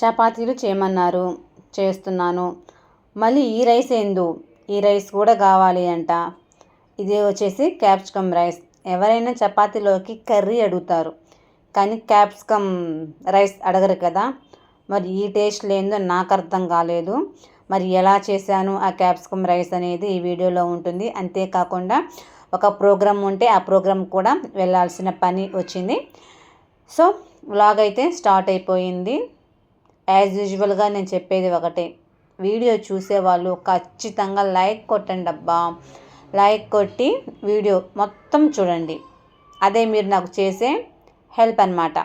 చపాతీలు చేయమన్నారు. చేస్తున్నాను. మళ్ళీ ఈ రైస్ ఏందు ఈ రైస్ కూడా కావాలి అంట. ఇది వచ్చేసి క్యాప్సికమ్ రైస్. ఎవరైనా చపాతీలోకి కర్రీ అడుగుతారు. కానీ క్యాప్సికమ్ రైస్ అడగరు కదా. మరి ఈ టేస్ట్ లేదో నాకు అర్థం కాలేదు. మరి ఎలా చేశాను ఆ క్యాప్సికమ్ రైస్ అనేది ఈ వీడియోలో ఉంటుంది. అంతేకాకుండా ఒక ప్రోగ్రామ్ ఉంటే ఆ ప్రోగ్రామ్ కూడా వెళ్ళాల్సిన పని వచ్చింది. సో వ్లాగ్ అయితే స్టార్ట్ అయిపోయింది. యాజ్ యూజువల్గా నేను చెప్పేది ఒకటే. వీడియో చూసేవాళ్ళు ఖచ్చితంగా లైక్ కొట్టండి అబ్బా. లైక్ కొట్టి వీడియో మొత్తం చూడండి. అదే మీరు నాకు చేసే హెల్ప్ అనమాట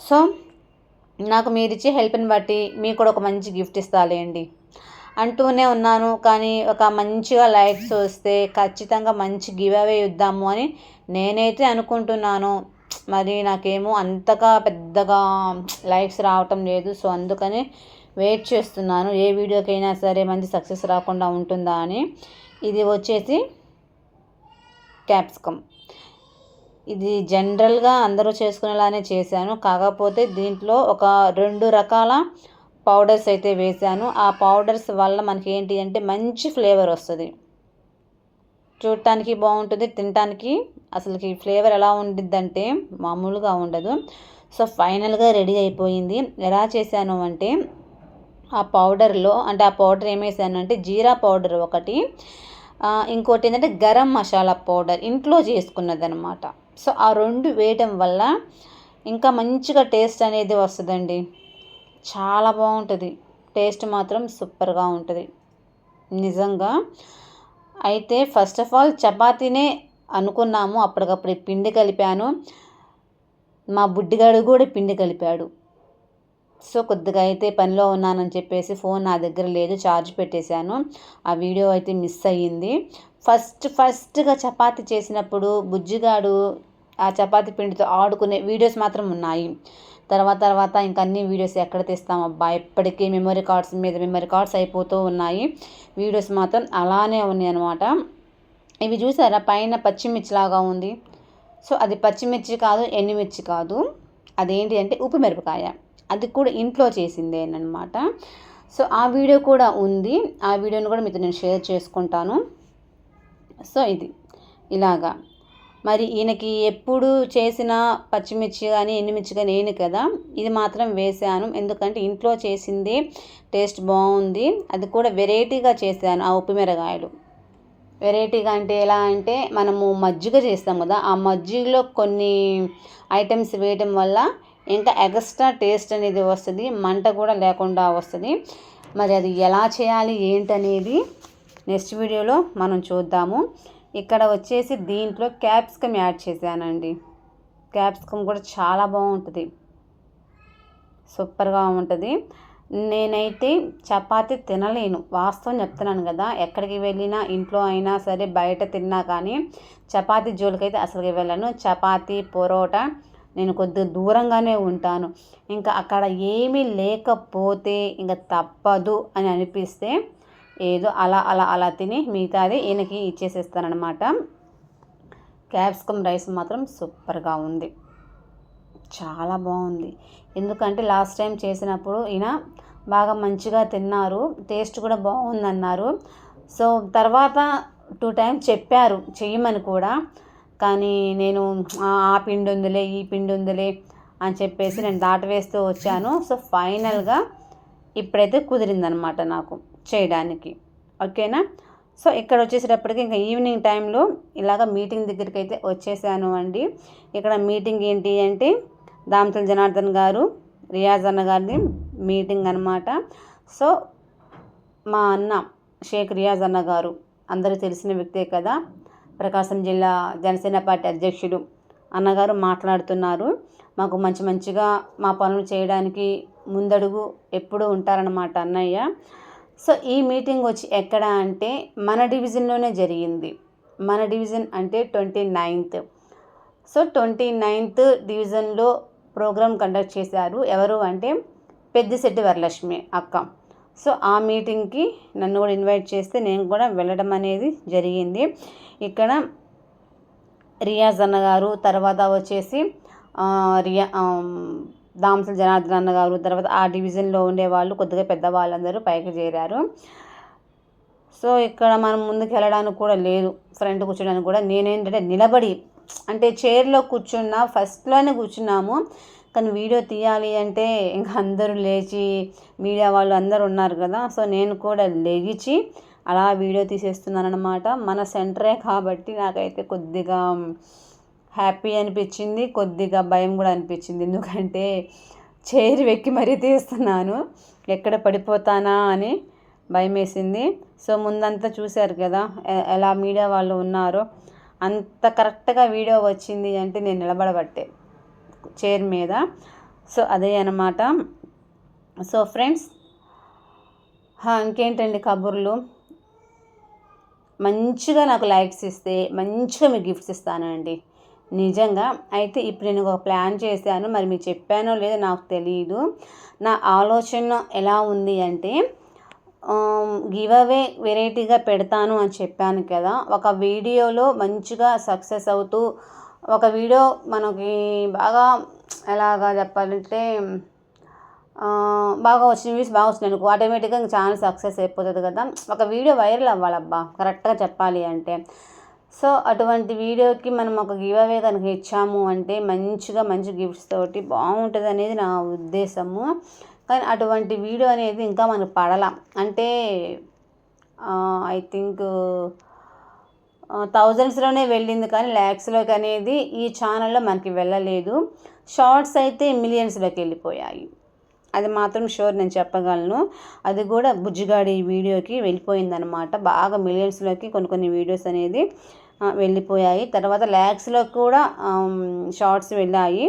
సో నాకు మీరు ఇచ్చే హెల్ప్ని బట్టి మీకు కూడా ఒక మంచి గిఫ్ట్ ఇస్తాలేండి అంటూనే ఉన్నాను కానీ ఒక మంచిగా లైక్స్ వస్తే ఖచ్చితంగా మంచి గివ్ అవే ఇద్దాము అని నేనైతే అనుకుంటున్నాను. మరి నాకేమో అంతగా పెద్దగా లైక్స్ రావటం లేదు. సో అందుకని వెయిట్ చేస్తున్నాను. ఏ వీడియోకైనా సరే మంచి సక్సెస్ రాకుండా ఉంటుందా అని. ఇది వచ్చేసి క్యాప్సికమ్ ఇది జనరల్గా అందరూ చేసుకునేలానే చేశాను. కాకపోతే దీంట్లో ఒక రెండు రకాల పౌడర్స్ అయితే వేశాను. ఆ పౌడర్స్ వల్ల మనకి ఏంటి అంటే మంచి ఫ్లేవర్ వస్తుంది. చూడటానికి బాగుంటుంది తినటానికి అసలుకి ఫ్లేవర్ ఎలా ఉండిద్దంటే మామూలుగా ఉండదు. సో ఫైనల్గా రెడీ అయిపోయింది. ఎలా చేశాను అంటే ఆ పౌడర్లో అంటే ఆ పౌడర్ ఏమేసాను అంటే జీరా పౌడర్ ఒకటి ఇంకోటి ఏంటంటే గరం మసాలా పౌడర్ ఇంట్లో చేసుకున్నది అనమాట సో ఆ రెండు వేయటం వల్ల ఇంకా మంచిగా టేస్ట్ అనేది వస్తుందండి. చాలా బాగుంటుంది. టేస్ట్ మాత్రం సూపర్గా ఉంటుంది. నిజంగా. అయితే ఫస్ట్ ఆఫ్ ఆల్ చపాతీనే అనుకున్నాము. అప్పటికప్పుడు పిండి కలిపాను. మా బుడ్డిగాడు కూడా పిండి కలిపాడు. సో కొద్దిగా అయితే పనిలో ఉన్నానని చెప్పేసి ఫోన్ నా దగ్గర లేదు. ఛార్జ్ పెట్టేశాను. ఆ వీడియో అయితే మిస్ అయ్యింది. ఫస్ట్ ఫస్ట్గా చపాతి చేసినప్పుడు బుజ్జిగాడు ఆ చపాతి పిండితో ఆడుకునే వీడియోస్ మాత్రం ఉన్నాయి. తర్వాత తర్వాత ఇంకా అన్ని వీడియోస్ ఎక్కడ తీస్తాం అబ్బా? ఎప్పటికీ మెమరీ కార్డ్స్ మీద మెమరీ కార్డ్స్ అయిపోతూ ఉన్నాయి. వీడియోస్ మాత్రం అలానే ఉన్నాయి అనమాట ఇవి చూసారా? పైన పచ్చిమిర్చిలాగా ఉంది. సో అది పచ్చిమిర్చి కాదు ఎండుమిర్చి కాదు. అదేంటి అంటే ఉప్పు మిరపకాయ. అది కూడా ఇంట్లో చేసిందేనమాట సో ఆ వీడియో కూడా ఉంది. ఆ వీడియోని కూడా మీతో నేను షేర్ చేసుకుంటాను. సో ఇది. ఇలాగా. మరి ఈయనకి ఎప్పుడు చేసిన పచ్చిమిర్చి కానీ ఎండుమిర్చి కానీ నేను కదా. ఇది మాత్రం వేసాను. ఎందుకంటే ఇంట్లో చేసింది టేస్ట్ బాగుంది. అది కూడా వెరైటీగా చేశాను ఆ ఉప్పు మిరగాయలు వెరైటీగా అంటే ఎలా అంటే మనము మజ్జిగ చేస్తాం కదా ఆ మజ్జిగలో కొన్ని ఐటమ్స్ వేయటం వల్ల ఇంకా ఎక్స్ట్రా టేస్ట్ అనేది వస్తుంది మంట కూడా లేకుండా వస్తుంది. మరి అది ఎలా చేయాలి ఏంటనేది నెక్స్ట్ వీడియోలో మనం చూద్దాము. ఇక్కడ వచ్చేసి దీంట్లో క్యాప్సికమ్ యాడ్ చేశానండి. క్యాప్సికమ్ కూడా చాలా బాగుంటుంది. సూపర్గా ఉంటుంది. నేనైతే చపాతి తినలేను. వాస్తవం చెప్తున్నాను కదా ఎక్కడికి వెళ్ళినా ఇంట్లో అయినా సరే బయట తిన్నా కానీ చపాతీ జోలికైతే అసలుకి వెళ్ళను. చపాతీ పొరోటా నేను కొద్దిగా దూరంగానే ఉంటాను. ఇంకా అక్కడ ఏమీ లేకపోతే ఇంకా తప్పదు అని అనిపిస్తే ఏదో అలా అలా అలా తిని మిగతాది ఈయనకి ఇచ్చేసేస్తానమాట క్యాప్సికమ్ రైస్ మాత్రం సూపర్గా ఉంది. చాలా బాగుంది. ఎందుకంటే లాస్ట్ టైం చేసినప్పుడు ఈయన బాగా మంచిగా తిన్నారు టేస్ట్ కూడా బాగుందన్నారు. సో తర్వాత టూ టైం చెప్పారు చేయమని కూడా. కానీ నేను ఆ పిండి ఉందిలే ఈ పిండి ఉందిలే అని చెప్పేసి నేను దాటవేస్తూ వచ్చాను. సో ఫైనల్గా ఇప్పుడైతే కుదిరిందనమాట నాకు చేయడానికి. ఓకేనా? సో ఇక్కడ వచ్చేసేటప్పటికి ఇంకా ఈవినింగ్ టైంలో ఇలాగ మీటింగ్ దగ్గరికి అయితే వచ్చేసాను అండి. ఇక్కడ మీటింగ్ ఏంటి అంటే దామతల జనార్దన్ గారు రియాజ్ అన్న గారిది మీటింగ్ అనమాట సో మా అన్న షేక్ రియాజ్ అన్న గారు అందరూ తెలిసిన వ్యక్తే కదా. ప్రకాశం జిల్లా జనసేన పార్టీ అధ్యక్షుడు అన్నగారు మాట్లాడుతున్నారు. మాకు మంచి మంచిగా మా పనులు చేయడానికి ముందడుగు ఎప్పుడూ ఉంటారనమాట అన్నయ్య. సో ఈ మీటింగ్ వచ్చి ఎక్కడ అంటే మన డివిజన్లోనే జరిగింది. మన డివిజన్ అంటే twenty ninth. So twenty ninth డివిజన్లో ప్రోగ్రామ్ కండక్ట్ చేశారు. ఎవరు అంటే పెద్దిశెట్టి వరలక్ష్మి అక్క. సో ఆ మీటింగ్కి నన్ను కూడా ఇన్వైట్ చేస్తే నేను కూడా వెళ్ళడం అనేది జరిగింది. ఇక్కడ రియాజ్ అన్న గారు తర్వాత వచ్చేసి రియా దాంసల్ జనార్దన్ అన్న గారు తర్వాత ఆ డివిజన్లో ఉండేవాళ్ళు కొద్దిగా పెద్దవాళ్ళందరూ పైకి చేరారు. సో ఇక్కడ మనం ముందుకు వెళ్ళడానికి కూడా లేదు. ఫ్రంట్ కూర్చోడానికి కూడా నేనేంటంటే నిలబడి అంటే చైర్లో కూర్చున్న ఫస్ట్లోనే కూర్చున్నాము. కానీ వీడియో తీయాలి అంటే ఇంకా అందరూ లేచి మీడియా వాళ్ళు అందరూ ఉన్నారు కదా సో నేను కూడా లెగిచి అలా వీడియో తీసేస్తున్నాను అనమాట మన సెంటరే కాబట్టి నాకైతే కొద్దిగా హ్యాపీ అనిపించింది కొద్దిగా భయం కూడా అనిపించింది. ఎందుకంటే చైర్ వెక్కి మరీ తీస్తున్నాను. ఎక్కడ పడిపోతానా అని భయం వేసింది సో ముందంతా చూశారు కదా ఎలా మీడియా వాళ్ళు ఉన్నారో. అంత కరెక్ట్గా వీడియో వచ్చింది అంటే నేను నిలబడబట్టే చైర్ మీద. సో అదే అనమాట సో ఫ్రెండ్స్ ఇంకేంటండి కబుర్లు? మంచిగా నాకు లైక్స్ ఇస్తే మంచిగా మీకు గిఫ్ట్స్ ఇస్తానండి. నిజంగా అయితే ఇప్పుడు నేను ఒక ప్లాన్ చేశాను మరి మీకు చెప్పానో లేదో నాకు తెలియదు నా ఆలోచన ఎలా ఉంది అంటే గివ్ అవే వెరైటీగా పెడతాను అని చెప్పాను కదా. ఒక వీడియోలో మంచిగా సక్సెస్ అవుతూ ఒక వీడియో మనకి బాగా ఎలాగా చెప్పాలంటే బాగా వచ్చిన వ్యూస్ బాగా వచ్చినాయి అనుకో ఆటోమేటిక్గా ఛానల్ సక్సెస్ అయిపోతుంది కదా. ఒక వీడియో వైరల్ అవ్వాలబ్బా కరెక్ట్గా చెప్పాలి అంటే. సో అటువంటి వీడియోకి మనం ఒక గివ్ అవే కనుక ఇచ్చాము అంటే మంచిగా మంచి గిఫ్ట్స్ తోటి బాగుంటుంది అనేది నా ఉద్దేశము. కానీ అటువంటి వీడియో అనేది ఇంకా మనకు పడల. అంటే ఐ థింక్ థౌజండ్స్లోనే వెళ్ళింది కానీ ల్యాక్స్లోకి అనేది ఈ ఛానల్లో మనకి వెళ్ళలేదు. షార్ట్స్ అయితే మిలియన్స్లోకి వెళ్ళిపోయాయి. అది మాత్రం షూర్ నేను చెప్పగలను. అది కూడా బుజ్జిగాడి వీడియోకి వెళ్ళిపోయిందనమాట బాగా మిలియన్స్లోకి కొన్ని కొన్ని వీడియోస్ అనేది వెళ్ళిపోయాయి. తర్వాత ల్యాక్స్లో కూడా షార్ట్స్ వెళ్ళాయి.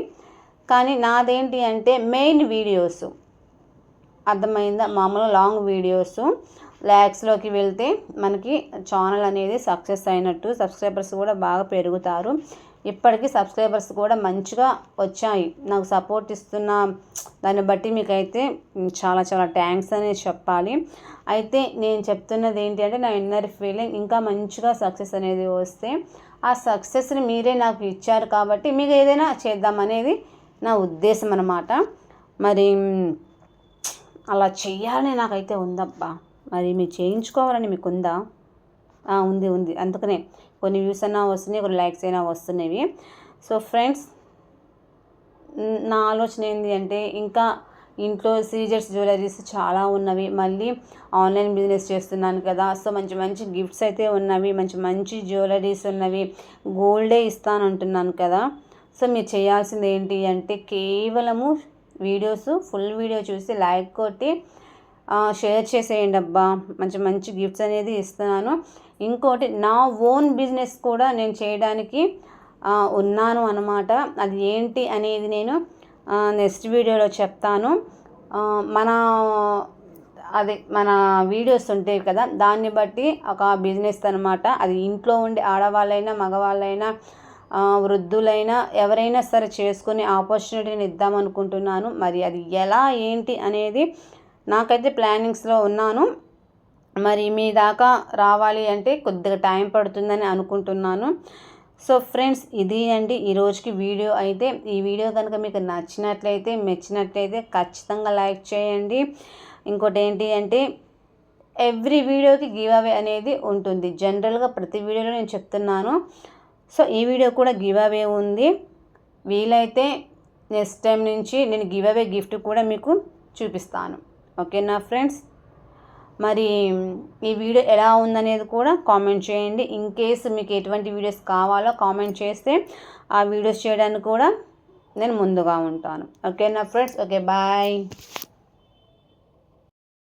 కానీ నాదేంటి అంటే మెయిన్ వీడియోస్ అర్థమైందా? మామూలు లాంగ్ వీడియోస్ ల్యాక్స్లోకి వెళ్తే మనకి ఛానల్ అనేది సక్సెస్ అయినట్టు సబ్స్క్రైబర్స్ కూడా బాగా పెరుగుతారు. ఇప్పటికీ సబ్స్క్రైబర్స్ కూడా మంచిగా వచ్చాయి. నాకు సపోర్ట్ ఇస్తున్న దాన్ని బట్టి మీకైతే చాలా చాలా థ్యాంక్స్ అనేది చెప్పాలి. అయితే నేను చెప్తున్నది ఏంటి అంటే నా ఇన్నర్ ఫీలింగ్ ఇంకా మంచిగా సక్సెస్ అనేది వస్తే ఆ సక్సెస్ని మీరే నాకు ఇచ్చారు కాబట్టి మీకు ఏదైనా చేద్దామనేది నా ఉద్దేశం అన్నమాట. మరి అలా చేయాలని నాకైతే ఉందబ్బా. మరి మీరు చేయించుకోవాలని మీకు ఉందా ఉంది ఉంది. అందుకనే కొన్ని వ్యూస్ అయినా వస్తున్నాయి కొన్ని లైక్స్ అయినా వస్తున్నాయి సో ఫ్రెండ్స్ నా ఆలోచన ఏంటి అంటే ఇంకా ఇంట్లో సీజర్స్ జ్యువెలరీస్ చాలా ఉన్నవి. మళ్ళీ ఆన్లైన్ బిజినెస్ చేస్తున్నాను కదా. సో మంచి మంచి గిఫ్ట్స్ అయితే ఉన్నవి మంచి మంచి జ్యువెలరీస్ ఉన్నవి. గోల్డే ఇస్తాను అంటున్నాను కదా. సో మీరు చేయాల్సింది ఏంటి అంటే కేవలము వీడియోస్ ఫుల్ వీడియో చూసి లైక్ కొట్టి షేర్ చేసేయండి అబ్బా. మంచి మంచి గిఫ్ట్స్ అనేది ఇస్తున్నాను. ఇంకోటి నా ఓన్ బిజినెస్ కూడా నేను చేయడానికి ఉన్నాను అనమాట అది ఏంటి అనేది నేను నెక్స్ట్ వీడియోలో చెప్తాను. మన అది మన వీడియోస్ ఉంటాయి కదా దాన్ని బట్టి ఒక బిజినెస్ అనమాట అది ఇంట్లో ఉండే ఆడవాళ్ళైనా మగవాళ్ళైనా వృద్ధులైనా ఎవరైనా సరే చేసుకునే ఆపర్చునిటీని ఇద్దామనుకుంటున్నాను. మరి అది ఎలా ఏంటి అనేది నాకైతే ప్లానింగ్స్లో ఉన్నాను. మరి మీ దాకా రావాలి అంటే కొద్దిగా టైం పడుతుందని అనుకుంటున్నాను. సో ఫ్రెండ్స్ ఇది అండి ఈ రోజుకి వీడియో అయితే. ఈ వీడియో కనుక మీకు నచ్చినట్లయితే మెచ్చినట్లయితే ఖచ్చితంగా లైక్ చేయండి. ఇంకోటి ఏంటి అంటే ఎవ్రీ వీడియోకి గివ్ అవే అనేది ఉంటుంది. జనరల్గా ప్రతి వీడియోలో నేను చెప్తున్నాను. సో ఈ వీడియో కూడా గివ్ అవే ఉంది. వీలైతే నెక్స్ట్ టైం నుంచి నేను గివ్ అవే గిఫ్ట్ కూడా మీకు చూపిస్తాను. ఓకేనా ఫ్రెండ్స్? మరి ఈ వీడియో ఎలా ఉందనేది కూడా కామెంట్ చేయండి. ఇన్ కేస్ మీకు ఎటువంటి వీడియోస్ కావాలో కామెంట్ చేస్తే ఆ వీడియోస్ చేయడానికి కూడా నేను ముందుగా ఉంటాను. ఓకేనా ఫ్రెండ్స్? Okay bye.